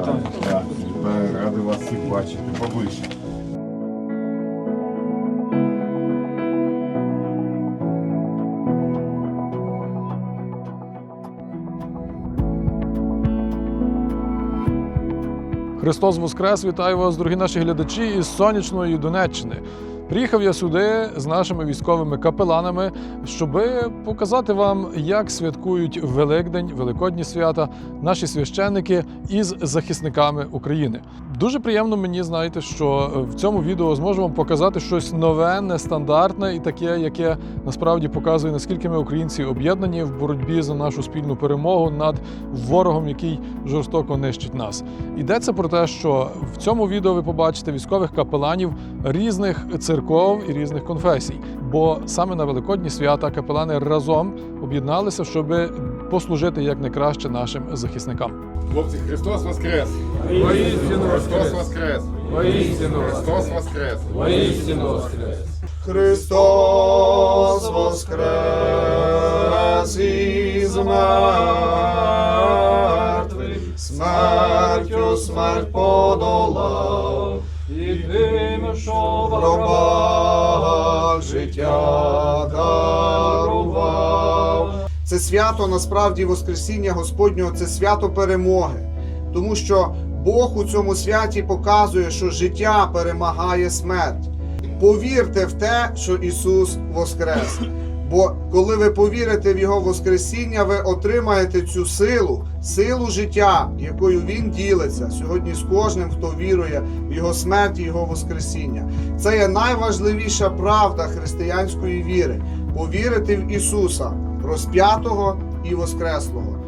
Вітаю. Радий вас всіх бачити поближче. Христос Воскрес! Вітаю вас, дорогі наші глядачі із сонячної Донеччини. Приїхав я сюди з нашими військовими капеланами, щоб показати вам, як святкують Великдень, Великодні свята наші священники із захисниками України. Дуже приємно мені знаєте, що в цьому відео зможу вам показати щось нове, нестандартне і таке, яке насправді показує, наскільки ми українці об'єднані в боротьбі за нашу спільну перемогу над ворогом, який жорстоко нищить нас. Йдеться про те, що в цьому відео ви побачите військових капеланів різних церков і різних конфесій. Бо саме на великодні свята капелани разом об'єдналися, щоб послужити як найкраще нашим захисникам. Хлопці, Христос Воскрес! Воистину Христос Воскрес! Воистину Христос Воскрес! Воистину воскрес! Христос воскрес із мертвих, смертю смерть подолав, І тим, що в гробах життя дарував. Це свято насправді Воскресіння Господнього, це свято перемоги, тому що Бог у цьому святі показує, що життя перемагає смерть. Повірте в те, що Ісус Воскрес. Бо коли ви повірите в Його Воскресіння, ви отримаєте цю силу, силу життя, якою Він ділиться сьогодні з кожним, хто вірує в Його смерть і Його Воскресіння. Це є найважливіша правда християнської віри повірити в Ісуса, розп'ятого і Воскреслого.